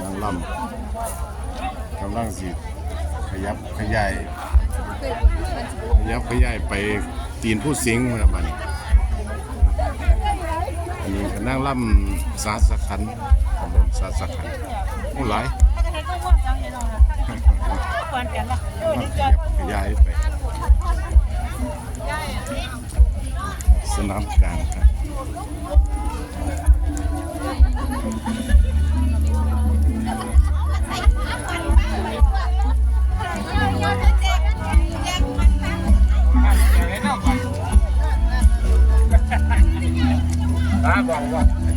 นางล่ำกำลังสิขยับขยายขยับขยายไปตีนผู้สิงห์มาบัดนี้อันนี้ก็นางล่ำสาสขันตำบลสาสขันโอ้หลายขยับขยายไปสนามกลาง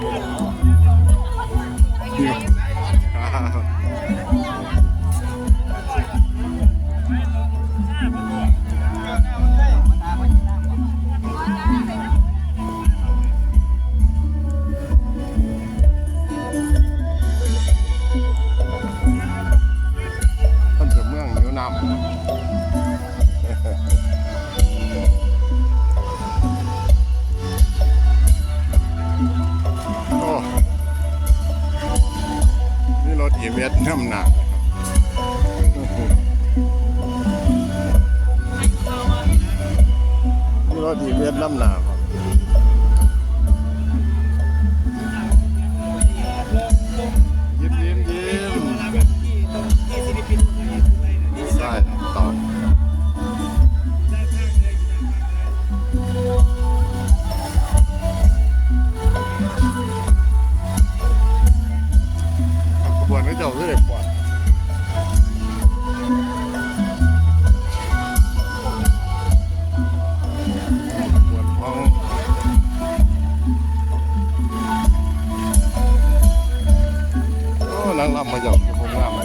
Come on. เรถอีเวทน้ำหนาว อ้นางรำมาเจ้าคือผมงา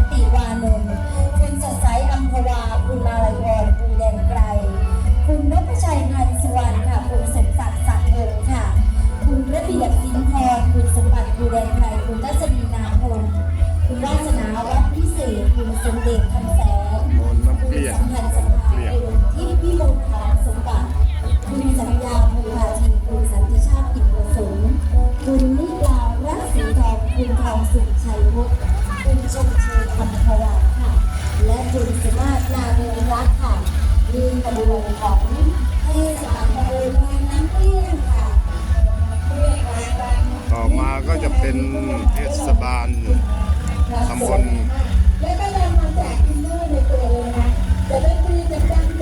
นติวาโน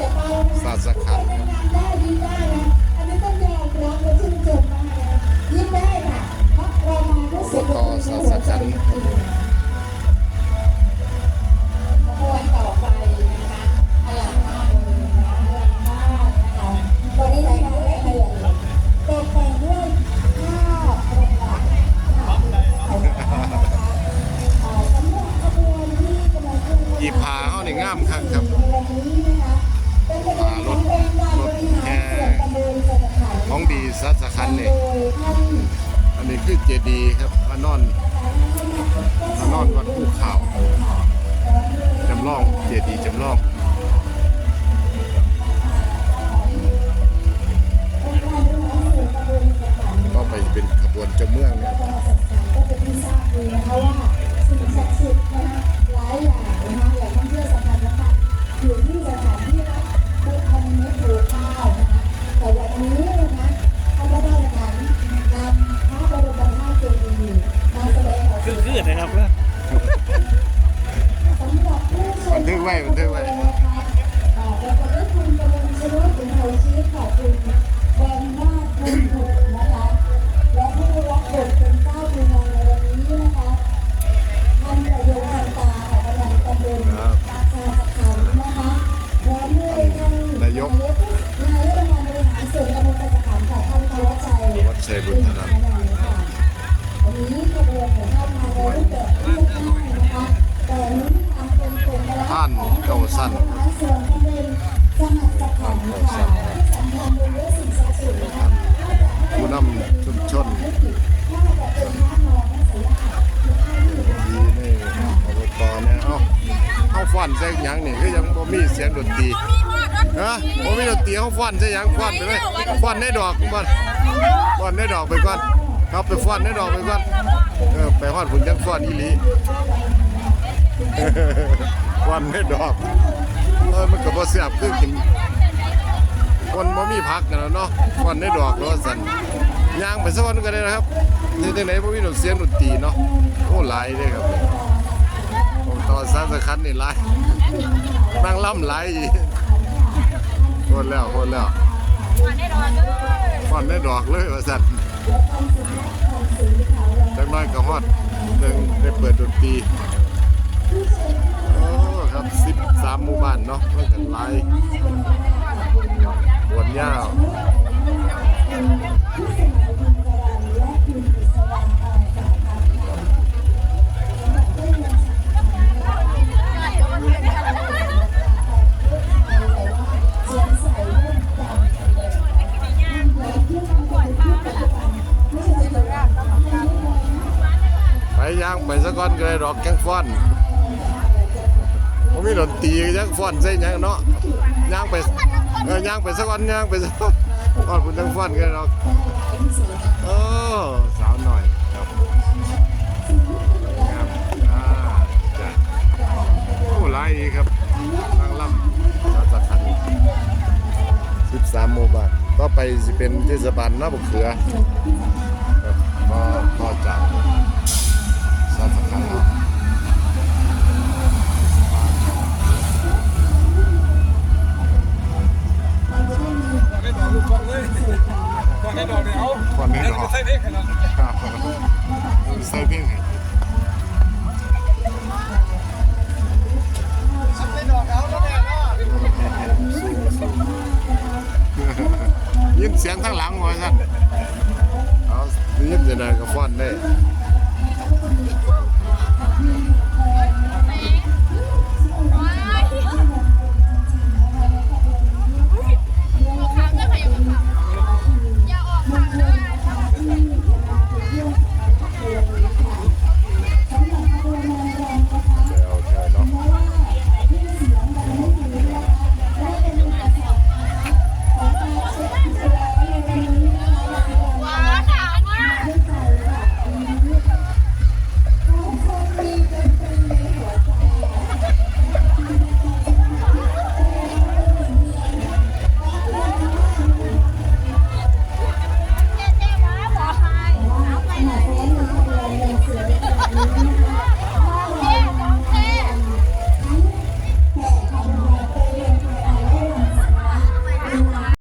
ะเบานะศาสขันธ์ ระนอนพระนอนวัดภูเขาจำลองเจดีย์จำลองก็ไปเป็นขบวนจ้าเมืองเนี่ยก็จะที่ทราบดีนะคะว่าสิ่งศักดิ์สิทธิ์นะหลายอย่างนะคะแหล่งท่องเที่ยวสำคัญสำคัญอยู่ที่สถานที่รับบุคคลเมตรข้าวนะคะแต่วันนี้ ไว้บันทึกไว้นะคะอ่าแล้วก็ได้คุณกำลังชนกถึงหัวชีวิตขอบคุณ ก่าสั้นส่วนตำบลสหัสสขันค่ะที่สำคัญเป็นเรื่องสิ่งศักดิ์สิทธิ์นะคะผู้นำชุมชนดีนี่อบตเนี่ยเอ้าเขาฟ้อนใส่หยังนี่คือยังบ่มีเสียงดนตรีฮะบ่มีดนตรีเขาฟ้อนใส่หยังฟ้อนไปเลยฟ้อนในดอกก่อนฟ้อนในดอกไปก่อนครับไปฟ้อนในดอกไปก่อนเออไปฮอดพุ่นจังฟ้อนอีหลีฟ้อนในดอก เออมันก็บ่แซ่บคือกินคนบ่มีผักกันแล้วเนาะฟ้อนในดอกแล้วว่าซั่นย่างไปสักวันก็ได้นะครับนี่จังได๋บ่มีดนเสียงดนตรีเนาะโอ้หลายเด้ครับผมต่อสารสคันนี่หลายนั่งล่ำหลายอีกโคตรแล้วโคตรแล้วฟอนได้ดอกเลยว่าสัตว์จังน้อยก็ฮอดหนึ่งได้เปิดดนตรี ครับสิบสามหมู่บ้านเนาะมันกันไล่บวนยาว นตรียังฟ้อนใส่ยังเนาะย่างไปเออย่างไปสักก้อนย่างไปสักก้อนก้อนคุณจังฟ้อนกันดอกโอ้สาวหน่อยครับครับอ่าจ้ะโอ้หลายอีกครับนั่งลำสาวสะขันสิบสามหมู่บ้านต่อไปสิเป็นเทศบาลนาบกเขือครับก็จากสารสำคัญเนาะไกลูกกองเลยกองได้ดอกเดียวก่อนนี้ดอกใส่เด็กขนาดครับใส่เพียงให้